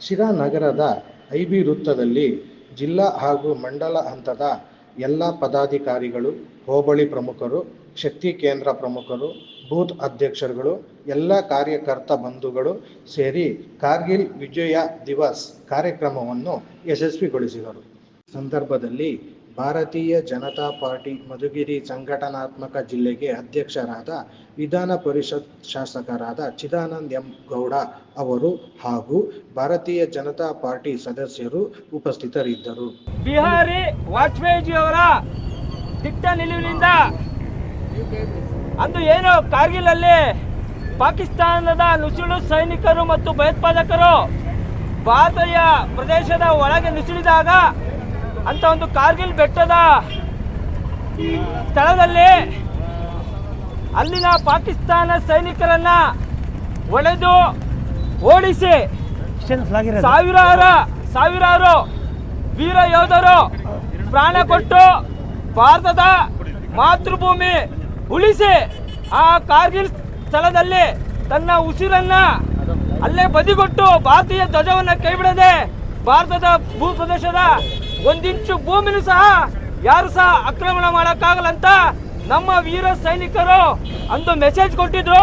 ಶಿರಾ ನಗರದ I B ವೃತ್ತದಲ್ಲಿ ಜಿಲ್ಲಾ ಹಾಗೂ ಮಂಡಲ ಹಂತದ ಎಲ್ಲ ಪದಾಧಿಕಾರಿಗಳು, ಹೋಬಳಿ ಪ್ರಮುಖರು, ಶಕ್ತಿ ಕೇಂದ್ರ ಪ್ರಮುಖರು, ಬೂತ್ ಅಧ್ಯಕ್ಷರುಗಳು, ಎಲ್ಲ ಕಾರ್ಯಕರ್ತ ಬಂಧುಗಳು ಸೇರಿ ಕಾರ್ಗಿಲ್ ವಿಜಯ ದಿವಸ್ ಕಾರ್ಯಕ್ರಮವನ್ನು ಯಶಸ್ವಿಗೊಳಿಸಿದರು. ಸಂದರ್ಭದಲ್ಲಿ ಭಾರತೀಯ ಜನತಾ ಪಾರ್ಟಿ ಮಧುಗಿರಿ ಸಂಘಟನಾತ್ಮಕ ಜಿಲ್ಲೆಗೆ ಅಧ್ಯಕ್ಷರಾದ ವಿಧಾನ ಪರಿಷತ್ ಶಾಸಕರಾದ ಚಿದಾನಂದ್ ಎಂ ಗೌಡ ಅವರು ಹಾಗೂ ಭಾರತೀಯ ಜನತಾ ಪಾರ್ಟಿ ಸದಸ್ಯರು ಉಪಸ್ಥಿತರಿದ್ದರು. ಬಿಹಾರಿ ವಾಜಪೇಯಿಜಿಯವರ ದಿಟ್ಟ ನಿಲುವಿನಿಂದ ಅಂದು ಏನು ಕಾರ್ಗಿಲ್ ಅಲ್ಲಿ ಪಾಕಿಸ್ತಾನದ ನುಸುಳು ಸೈನಿಕರು ಮತ್ತು ಭಯೋತ್ಪಾದಕರು ಭಾರತೀಯ ಪ್ರದೇಶದ ಒಳಗೆ ನುಸುಳಿದಾಗ ಅಂತ ಒಂದು ಕಾರ್ಗಿಲ್ ಬೆಟ್ಟದ ಸ್ಥಳದಲ್ಲಿ ಅಲ್ಲಿನ ಪಾಕಿಸ್ತಾನ ಸೈನಿಕರನ್ನ ಒಡೆದು ಓಡಿಸಿ ಸಾವಿರಾರು ಸಾವಿರಾರು ವೀರ ಯೋಧರು ಪ್ರಾಣ ಕೊಟ್ಟು ಭಾರತದ ಮಾತೃಭೂಮಿ ಉಳಿಸಿ ಆ ಕಾರ್ಗಿಲ್ ಸ್ಥಳದಲ್ಲಿ ತನ್ನ ಉಸಿರನ್ನ ಅಲ್ಲೇ ಬದಿಗೊಟ್ಟು ಭಾರತೀಯ ಧ್ವಜವನ್ನ ಕೈಬಿಡದೆ ಭಾರತದ ಭೂ ಪ್ರದೇಶದ ಒಂದಿಂಚು ಭೂಮಿನೂ ಸಹ ಯಾರು ಸಹ ಆಕ್ರಮಣ ಮಾಡೋಕ್ಕಾಗಲ್ಲ ಅಂತ ನಮ್ಮ ವೀರ ಸೈನಿಕರು ಅಂದು ಮೆಸೇಜ್ ಕೊಟ್ಟಿದ್ರು.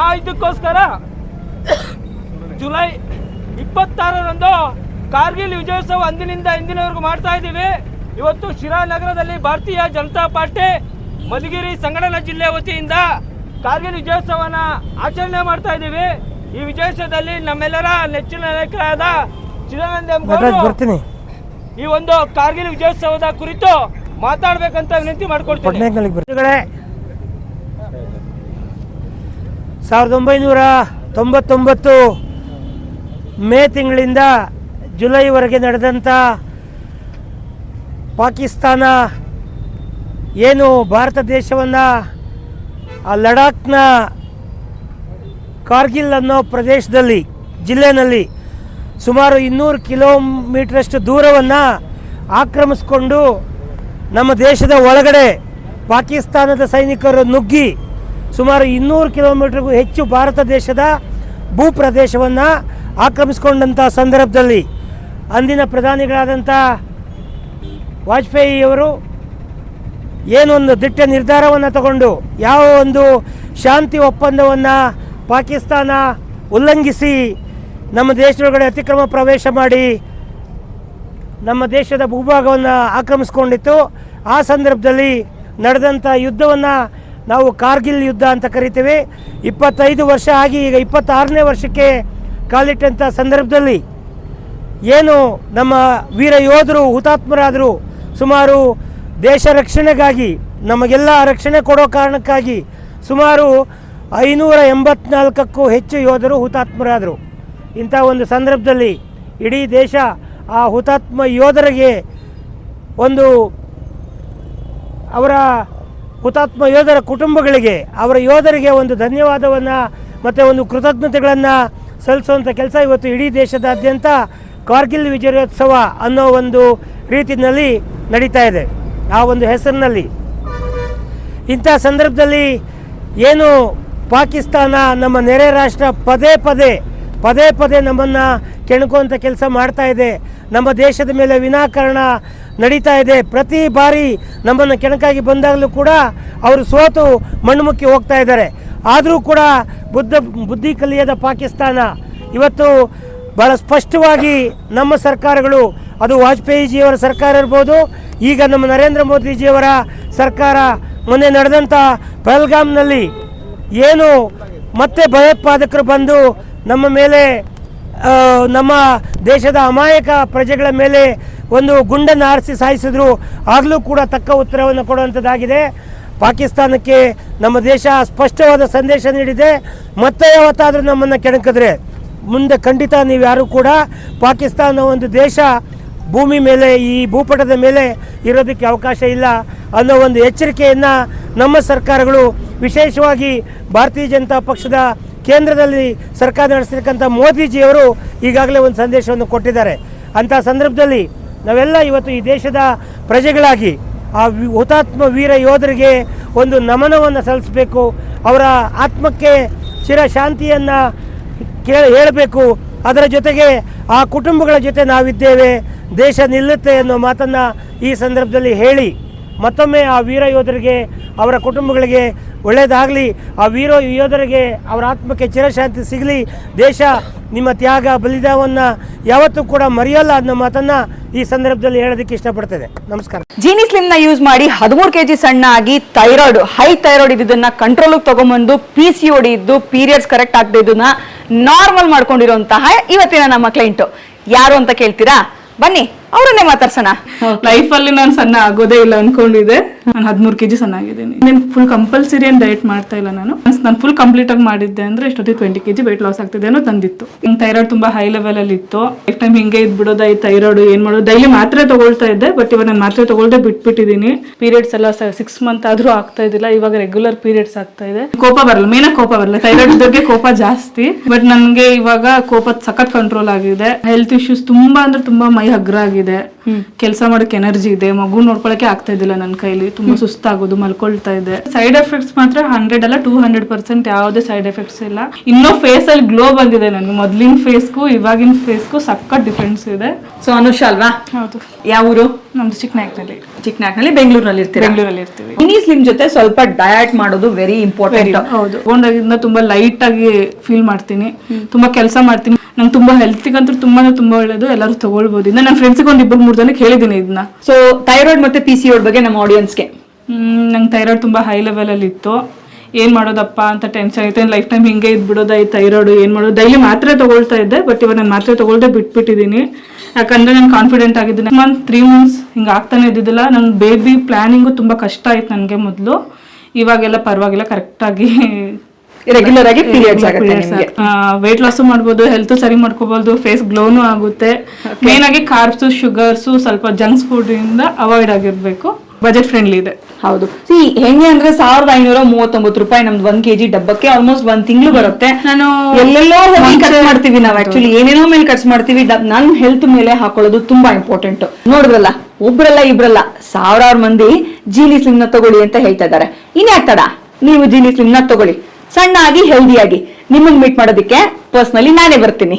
ಆ ಇದಕ್ಕೋಸ್ಕರ ಜುಲೈ ಇಪ್ಪತ್ತಾರರಂದು ಕಾರ್ಗಿಲ್ ವಿಜಯೋತ್ಸವ ಅಂದಿನಿಂದ ಇಂದಿನವರೆಗೂ ಮಾಡ್ತಾ ಇದ್ದೀವಿ. ಇವತ್ತು ಶಿರಾ ನಗರದಲ್ಲಿ ಭಾರತೀಯ ಜನತಾ ಪಾರ್ಟಿ ಮಧುಗಿರಿ ಸಂಘಟನಾ ಜಿಲ್ಲೆ ವತಿಯಿಂದ ಕಾರ್ಗಿಲ್ ವಿಜಯೋತ್ಸವನ ಆಚರಣೆ ಮಾಡ್ತಾ ಇದ್ದೀವಿ. ಈ ವಿಜಯೋತ್ಸವದಲ್ಲಿ ನಮ್ಮೆಲ್ಲರ ನೆಚ್ಚಿನ ನಾಯಕರಾದ ಚಿದಾನಂದ ಬರ್ತೀನಿ. ಈ ಒಂದು ಕಾರ್ಗಿಲ್ ವಿಜಯೋತ್ಸವದ ಕುರಿತು ಮಾತಾಡ್ಬೇಕಂತ ವಿನಂತಿ ಮಾಡ್ಕೊಳ್ತೀನಿ. ಸಾವಿರದ ಒಂಬೈನೂರ ತೊಂಬತ್ತೊಂಬತ್ತು ಮೇ ತಿಂಗಳಿಂದ ಜುಲೈವರೆಗೆ ನಡೆದಂಥ ಪಾಕಿಸ್ತಾನ ಏನು ಭಾರತ ದೇಶವನ್ನು ಆ ಲಡಾಖ್ನ ಕಾರ್ಗಿಲ್ ಅನ್ನೋ ಪ್ರದೇಶದಲ್ಲಿ, ಜಿಲ್ಲೆನಲ್ಲಿ ಸುಮಾರು ಇನ್ನೂರು ಕಿಲೋಮೀಟ್ರಷ್ಟು ದೂರವನ್ನು ಆಕ್ರಮಿಸಿಕೊಂಡು ನಮ್ಮ ದೇಶದ ಒಳಗಡೆ ಪಾಕಿಸ್ತಾನದ ಸೈನಿಕರು ನುಗ್ಗಿ ಸುಮಾರು ಇನ್ನೂರು ಕಿಲೋಮೀಟರ್ಗೂ ಹೆಚ್ಚು ಭಾರತ ದೇಶದ ಭೂಪ್ರದೇಶವನ್ನು ಆಕ್ರಮಿಸಿಕೊಂಡಂಥ ಸಂದರ್ಭದಲ್ಲಿ ಅಂದಿನ ಪ್ರಧಾನಿಗಳಾದಂಥ ವಾಜಪೇಯಿಯವರು ಏನೊಂದು ದಿಟ್ಟ ನಿರ್ಧಾರವನ್ನು ತಗೊಂಡು ಯಾವ ಒಂದು ಶಾಂತಿ ಒಪ್ಪಂದವನ್ನು ಪಾಕಿಸ್ತಾನ ಉಲ್ಲಂಘಿಸಿ ನಮ್ಮ ದೇಶದೊಳಗಡೆ ಅತಿಕ್ರಮ ಪ್ರವೇಶ ಮಾಡಿ ನಮ್ಮ ದೇಶದ ಭೂಭಾಗವನ್ನು ಆಕ್ರಮಿಸ್ಕೊಂಡಿತ್ತು. ಆ ಸಂದರ್ಭದಲ್ಲಿ ನಡೆದಂಥ ಯುದ್ಧವನ್ನು ನಾವು ಕಾರ್ಗಿಲ್ ಯುದ್ಧ ಅಂತ ಕರಿತೀವಿ. ಇಪ್ಪತ್ತೈದು ವರ್ಷ ಆಗಿ ಈಗ ಇಪ್ಪತ್ತಾರನೇ ವರ್ಷಕ್ಕೆ ಕಾಲಿಟ್ಟಂಥ ಸಂದರ್ಭದಲ್ಲಿ ಏನು ನಮ್ಮ ವೀರ ಯೋಧರು, ಹುತಾತ್ಮರಾದರು ಸುಮಾರು ದೇಶ ರಕ್ಷಣೆಗಾಗಿ, ನಮಗೆಲ್ಲ ರಕ್ಷಣೆ ಕೊಡೋ ಕಾರಣಕ್ಕಾಗಿ ಸುಮಾರು ಐನೂರ ಎಂಬತ್ನಾಲ್ಕಕ್ಕೂ ಹೆಚ್ಚು ಯೋಧರು, ಹುತಾತ್ಮರಾದರು. ಇಂಥ ಒಂದು ಸಂದರ್ಭದಲ್ಲಿ ಇಡೀ ದೇಶ ಆ ಹುತಾತ್ಮ ಯೋಧರಿಗೆ ಒಂದು ಅವರ ಹುತಾತ್ಮ ಯೋಧರ ಕುಟುಂಬಗಳಿಗೆ, ಅವರ ಯೋಧರಿಗೆ ಒಂದು ಧನ್ಯವಾದವನ್ನು ಮತ್ತು ಒಂದು ಕೃತಜ್ಞತೆಗಳನ್ನು ಸಲ್ಲಿಸುವಂಥ ಕೆಲಸ ಇವತ್ತು ಇಡೀ ದೇಶದಾದ್ಯಂತ ಕಾರ್ಗಿಲ್ ವಿಜಯೋತ್ಸವ ಅನ್ನೋ ಒಂದು ರೀತಿಯಲ್ಲಿ ನಡೀತಾ ಇದೆ. ಆ ಒಂದು ಹೆಸರಿನಲ್ಲಿ. ಇಂಥ ಸಂದರ್ಭದಲ್ಲಿ ಏನು ಪಾಕಿಸ್ತಾನ ನಮ್ಮ ನೆರೆ ರಾಷ್ಟ್ರ ಪದೇ ಪದೇ ಪದೇ ಪದೇ ನಮ್ಮನ್ನು ಕೆಣಕುವಂಥ ಕೆಲಸ ಮಾಡ್ತಾ ಇದೆ. ನಮ್ಮ ದೇಶದ ಮೇಲೆ ವಿನಾಕಾರಣ ನಡೀತಾ ಇದೆ. ಪ್ರತಿ ಬಾರಿ ನಮ್ಮನ್ನು ಕೆಣಕಾಗಿ ಬಂದಾಗಲೂ ಕೂಡ ಅವರು ಸೋತು ಮಣ್ಣುಮುಕ್ಕಿ ಹೋಗ್ತಾ ಇದ್ದಾರೆ. ಆದರೂ ಕೂಡ ಬುದ್ಧ, ಬುದ್ಧಿ ಕಲಿಯದ ಪಾಕಿಸ್ತಾನ ಇವತ್ತು ಭಾಳ ಸ್ಪಷ್ಟವಾಗಿ ನಮ್ಮ ಸರ್ಕಾರಗಳು, ಅದು ವಾಜಪೇಯಿಜಿಯವರ ಸರ್ಕಾರ ಇರ್ಬೋದು, ಈಗ ನಮ್ಮ ನರೇಂದ್ರ ಮೋದಿಜಿಯವರ ಸರ್ಕಾರ ಮೊನ್ನೆ ನಡೆದಂಥ ಪಹಲ್ಗಾಮ್ನಲ್ಲಿ ಏನು ಮತ್ತೆ ಭಯೋತ್ಪಾದಕರು ಬಂದು ನಮ್ಮ ಮೇಲೆ ನಮ್ಮ ದೇಶದ ಅಮಾಯಕ ಪ್ರಜೆಗಳ ಮೇಲೆ ಒಂದು ಗುಂಡನ್ನು ಆರಿಸಿ ಸಾಯಿಸಿದ್ರು. ಆಗಲೂ ಕೂಡ ತಕ್ಕ ಉತ್ತರವನ್ನು ಕೊಡುವಂಥದ್ದಾಗಿದೆ. ಪಾಕಿಸ್ತಾನಕ್ಕೆ ನಮ್ಮ ದೇಶ ಸ್ಪಷ್ಟವಾದ ಸಂದೇಶ ನೀಡಿದೆ. ಮತ್ತೆ ಯಾವತ್ತಾದರೂ ನಮ್ಮನ್ನು ಕೆಣಕಿದ್ರೆ ಮುಂದೆ ಖಂಡಿತ ನೀವು ಯಾರು ಕೂಡ ಪಾಕಿಸ್ತಾನ ಒಂದು ದೇಶ ಭೂಮಿ ಮೇಲೆ, ಈ ಭೂಪಟದ ಮೇಲೆ ಇರೋದಕ್ಕೆ ಅವಕಾಶ ಇಲ್ಲ ಅನ್ನೋ ಒಂದು ಎಚ್ಚರಿಕೆಯನ್ನು ನಮ್ಮ ಸರ್ಕಾರಗಳು ವಿಶೇಷವಾಗಿ ಭಾರತೀಯ ಜನತಾ ಪಕ್ಷದ ಕೇಂದ್ರದಲ್ಲಿ ಸರ್ಕಾರ ನಡೆಸಿರ್ತಕ್ಕಂಥ ಮೋದಿಜಿಯವರು ಈಗಾಗಲೇ ಒಂದು ಸಂದೇಶವನ್ನು ಕೊಟ್ಟಿದ್ದಾರೆ. ಅಂಥ ಸಂದರ್ಭದಲ್ಲಿ ನಾವೆಲ್ಲ ಇವತ್ತು ಈ ದೇಶದ ಪ್ರಜೆಗಳಾಗಿ ಆ ಹುತಾತ್ಮ ವೀರ ಯೋಧರಿಗೆ ಒಂದು ನಮನವನ್ನು ಸಲ್ಲಿಸಬೇಕು, ಅವರ ಆತ್ಮಕ್ಕೆ ಚಿರ ಶಾಂತಿಯನ್ನು ಕೇ ಹೇಳಬೇಕು. ಅದರ ಜೊತೆಗೆ ಆ ಕುಟುಂಬಗಳ ಜೊತೆ ನಾವಿದ್ದೇವೆ, ದೇಶ ನಿಲ್ಲುತ್ತೆ ಅನ್ನೋ ಮಾತನ್ನು ಈ ಸಂದರ್ಭದಲ್ಲಿ ಹೇಳಿ ಮತ್ತೊಮ್ಮೆ ಆ ವೀರ ಯೋಧರಿಗೆ, ಅವರ ಕುಟುಂಬಗಳಿಗೆ ಒಳ್ಳೆಯದಾಗಲಿ ಆ ವೀರ ಯೋಧರಿಗೆ ಅವರ ಆತ್ಮಕ್ಕೆ ಚಿರಶಾಂತಿ ಸಿಗಲಿ. ದೇಶ ನಿಮ್ಮ ತ್ಯಾಗ ಬಲಿದಾನವನ್ನು ಯಾವತ್ತೂ ಕೂಡ ಮರೆಯಲ್ಲ ಅನ್ನೋ ಮಾತನ್ನು ಈ ಸಂದರ್ಭದಲ್ಲಿ ಹೇಳೋದಕ್ಕೆ ಇಷ್ಟಪಡ್ತೇನೆ. ನಮಸ್ಕಾರ. ಜೀನಿ ಸ್ಲಿಮ್ನ ಯೂಸ್ ಮಾಡಿ ಹದಿಮೂರು ಕೆಜಿ ಸಣ್ಣ ಆಗಿ ಥೈರಾಯ್ಡ್ ಹೈ ಥೈರಾಯ್ಡ್ ಇದ್ದನ್ನ ಕಂಟ್ರೋಲ್ ತಗೊಂಬಂದು ಪಿ ಸಿ ಓಡಿ ಇದ್ದು ಪೀರಿಯಡ್ಸ್ ಕರೆಕ್ಟ್ ಆಗದೆ ಇದನ್ನ ನಾರ್ಮಲ್ ಮಾಡ್ಕೊಂಡಿರುವಂತಹ ಇವತ್ತಿನ ನಮ್ಮ ಕ್ಲೈಂಟ್ ಯಾರು ಅಂತ ಕೇಳ್ತೀರಾ? ಬನ್ನಿ. ಅವರನ್ನೇ ಮಾತಾಡ್ಸೋಣ. ಲೈಫ್ ಅಲ್ಲಿ ನಾನು ಸಣ್ಣ ಆಗೋದೇ ಇಲ್ಲ ಅನ್ಕೊಂಡಿದ್ದೆ. ನಾನು ಹದಿಮೂರು ಕೆಜಿ ಸಣ್ಣ ಆಗಿದ್ದೀನಿ. ನಾನು ಫುಲ್ ಕಂಪಲ್ಸರಿ ಏನು ಡಯಟ್ ಮಾಡ್ತಾ ಇಲ್ಲ ನಾನು? ನಾನು ಫುಲ್ ಕಂಪ್ಲೀಟ್ ಆಗಿ ಮಾಡಿದ್ದೆ ಅಂದ್ರೆ ಇಷ್ಟೊತ್ತಿಗೆ ಟ್ವೆಂಟಿ ಕೆಜಿ ವೆಯ್ಟ್ ಲಾಸ್ ಆಗ್ತಿದೆ ಅನ್ನೋ ತಂದಿತ್ತು ನಂಗೆ ಥೈರಾಯ್ಡ್ ತುಂಬಾ ಹೈ ಲೆವೆಲ್ ಅಲ್ಲಿ ಇತ್ತು. ಲೈಫ್ ಟೈಮ್ ಹಿಂಗೆ ಇದ್ಬಿಡೋದ ಈ ಥೈರಾಯ್ಡ್ ಏನ್ ಮಾಡೋದು? ಡೈಲಿ ಮಾತ್ರೆ ತಗೊಳ್ತಾ ಇದ್ದೆ ಬಟ್ ಇವಾಗ ನಾನು ಮಾತ್ರೆ ತಗೊಳ್ದೆ ಬಿಟ್ಬಿಟ್ಟಿದ್ದೀನಿ ಪೀರಿಯಡ್ಸ್ ಎಲ್ಲ ಸಿಕ್ಸ್ ಮಂತ್ ಆದ್ರೂ ಆಗ್ತಾ ಇದಿಲ್ಲ ಇವಾಗ ರೆಗ್ಯುಲರ್ ಪೀರಿಯಡ್ಸ್ ಆಗ್ತಾ ಇದೆ. ಕೋಪ ಬರಲ್ಲ ಮೇನ ಕೋಪ ಬರಲ್ಲ. ಥೈರಾಯ್ಡ್ ಬಗ್ಗೆ ಕೋಪ ಜಾಸ್ತಿ. ಬಟ್ ನನಗೆ ಇವಾಗ ಕೋಪ ಸಖತ್ ಕಂಟ್ರೋಲ್ ಆಗಿದೆ. ಹೆಲ್ತ್ ಇಶ್ಯೂಸ್ ತುಂಬಾ ಅಂದ್ರೆ ತುಂಬಾ ಮೈ ಹಗ್ರ ಆಗಿದೆ. ಕೆಲಸ ಮಾಡೋಕೆ ಎನರ್ಜಿ ಇದೆ. ಮಗು ನೋಡ್ಕೊಳಕ್ಕೆ ಆಗ್ತಾ ಇದ್ದಿಲ್ಲ ನನ್ನ ಕೈಲಿ. ತುಂಬಾ ಸುಸ್ತಾಗೋದು ಮಲ್ಕೊಳ್ತಾ ಇದೆ. ಸೈಡ್ ಎಫೆಕ್ಟ್ಸ್ ಮಾತ್ರ ಹಂಡ್ರೆಡ್ ಅಲ್ಲ ಟೂ ಹಂಡ್ರೆಡ್ ಪರ್ಸೆಂಟ್ ಯಾವುದೇ ಸೈಡ್ ಎಫೆಕ್ಟ್ಸ್ ಇಲ್ಲ. ಇನ್ನೂ ಫೇಸ್ ಅಲ್ಲಿ ಗ್ಲೋ ಬಂದಿದೆ ನನಗೆ. ಮೊದ್ಲಿನ ಫೇಸ್ಗೂ ಇವಾಗಿನ ಫೇಸ್ಗೂ ಸಖತ್ ಡಿಫ್ರೆನ್ಸ್ ಇದೆ. ಸೊ ಅನುಷಾ ಅಲ್ವಾ? ಹೌದು. ಯಾವ ಊರು ನಮ್ದು ಚಿಕ್ಕನಾಯಕ್ನಲ್ಲಿ ಚಿಕ್ಕನಾಗ್ನಲ್ಲಿ ಬೆಂಗಳೂರಲ್ಲಿ ಇರ್ತೀವಿ ಬೆಂಗಳೂರಲ್ಲಿ ಇರ್ತೀವಿ. ಮಿನಿ ಸ್ಲಿಮ್ ಜೊತೆ ಸ್ವಲ್ಪ ಡಯಟ್ ಮಾಡೋದು ವೆರಿ ಇಂಪಾರ್ಟೆಂಟ್ ಹೌದು. ತಗೊಂಡಾಗಿಂದ ತುಂಬಾ ಲೈಟ್ ಆಗಿ ಫೀಲ್ ಮಾಡ್ತೀನಿ. ತುಂಬಾ ಕೆಲಸ ಮಾಡ್ತೀನಿ. ನಂಗೆ ತುಂಬಾ ಹೆಲ್ತಿಗಂತೂ ತುಂಬಾ ತುಂಬಾ ಒಳ್ಳೇದು. ಎಲ್ಲರೂ ತಗೊಳ್ಬೋದು. ಇನ್ನ ನನ್ನ ಫ್ರೆಂಡ್ಸ್ಗೆ ಒಂದ್ ಇಬ್ಬರು ಮೂರು ಜನಕ್ಕೆ ಹೇಳಿದ್ದೀನಿ ಇದನ್ನ ಸೊ ಥೈರಾಯ್ಡ್ ಮತ್ತೆ ಪಿ ಸಿ ಓಡ್ ಬಗ್ಗೆ ನಮ್ಮ ಆಡಿಯನ್ಸ್ಗೆ ನಂಗೆ ಥೈರಾಯ್ಡ್ ತುಂಬಾ ಹೈ ಲೆವೆಲ್ ಅಲ್ಲಿ ಇತ್ತು. ಏನ್ ಮಾಡೋದಪ್ಪ ಅಂತ ಟೆನ್ಷನ್ ಐತೆ ಲೈಫ್ ಟೈಮ್ ಹಿಂಗೆ ಇದ್ಬಿಡೋದ ಈ ಥೈರಾಯ್ಡ್ ಏನ್ ಮಾಡೋದು? ಡೈಲಿ ಮಾತ್ರೆ ತಗೊಳ್ತಾ ಇದ್ದೆ ಬಟ್ ಇವಾಗ ನಾನು ಮಾತ್ರೆ ತಗೊಳ್ದೆ ಬಿಟ್ಬಿಟ್ಟಿದ್ದೀನಿ ಯಾಕಂದ್ರೆ ನಾನು ಕಾನ್ಫಿಡೆಂಟ್ ಆಗಿದ್ದೀನಿ. ಮಂತ್ ತ್ರೀ ಮಂತ್ಸ್ ಹಿಂಗೆ ಆಗ್ತಾನೆ ಇದ್ದಿದ್ದಿಲ್ಲ. ನನ್ನ ಬೇಬಿ ಪ್ಲಾನಿಂಗು ತುಂಬಾ ಕಷ್ಟ ಆಯ್ತು ನನಗೆ ಮೊದಲು. ಇವಾಗೆಲ್ಲ ಪರವಾಗಿಲ್ಲ ಕರೆಕ್ಟಾಗಿ ರೆಗ್ಯುಲರ್ ಆಗಿ ಪೀರಿಯಡ್ಸ್ ಆಗುತ್ತೆ ವೇಟ್ ಲಾಸು ಮಾಡ್ಬೋದು ಹೆಲ್ತ್ ಸರಿ ಮಾಡ್ಕೋಬಹುದು ಫೇಸ್ ಗ್ಲೋನು ಆಗುತ್ತೆ. ಮೇನ್ ಆಗಿ ಕಾರ್ಬ್ಸು ಶುಗರ್ಸು ಸ್ವಲ್ಪ ಜಂಕ್ಸ್ ಫುಡ್ ಇಂದ ಅವಾಯ್ಡ್ ಆಗಿರ್ಬೇಕು. ಬಜೆಟ್ ಫ್ರೆಂಡ್ಲಿ ಇದೆ. ಹೌದು. ಸಿ ಹೆಂಗೆ ಅಂದ್ರೆ ಸಾವಿರದ ಐನೂರ ಮೂವತ್ತೊಂಬತ್ತು ರೂಪಾಯಿ ನಮ್ದು ಒಂದ್ ಕೆಜಿ ಡಬ್ಬಕ್ಕೆ ಆಲ್ಮೋಸ್ಟ್ ಒಂದ್ ತಿಂಗಳು ಬರುತ್ತೆ. ನಾನು ಎಲ್ಲೆಲ್ಲೋ ಹೋಗಿ ಖರ್ಚು ಮಾಡ್ತೀವಿ ನಾವು ಆಕ್ಚುಲಿ ಏನೇನೋ ಮೇಲೆ ಖರ್ಚು ಮಾಡ್ತೀವಿ. ನನ್ ಹೆಲ್ತ್ ಮೇಲೆ ಹಾಕೊಳ್ಳೋದು ತುಂಬಾ ಇಂಪಾರ್ಟೆಂಟ್ ನೋಡಿದ್ರಲ್ಲ? ಒಬ್ರಲ್ಲ ಇಬ್ರಲ್ಲ ಸಾವಿರಾರು ಮಂದಿ ಜೀನಿ ಸ್ಲಿಮ್ನ ತಗೊಳ್ಳಿ ಅಂತ ಹೇಳ್ತಾ ಇದ್ದಾರೆ. ಇನ್ಯಾಕ್ ತಡ? ನೀವು ಜೀನಿ ಸ್ಲಿಮ್ನ ತಗೊಳ್ಳಿ. ಸಣ್ಣ ಆಗಿ ಹೆಲ್ದಿ ಆಗಿ. ನಿಮ್ಮನ್ನ ಮೀಟ್ ಮಾಡೋದಕ್ಕೆ ಪರ್ಸ್ನಲಿ ನಾನೇ ಬರ್ತೀನಿ.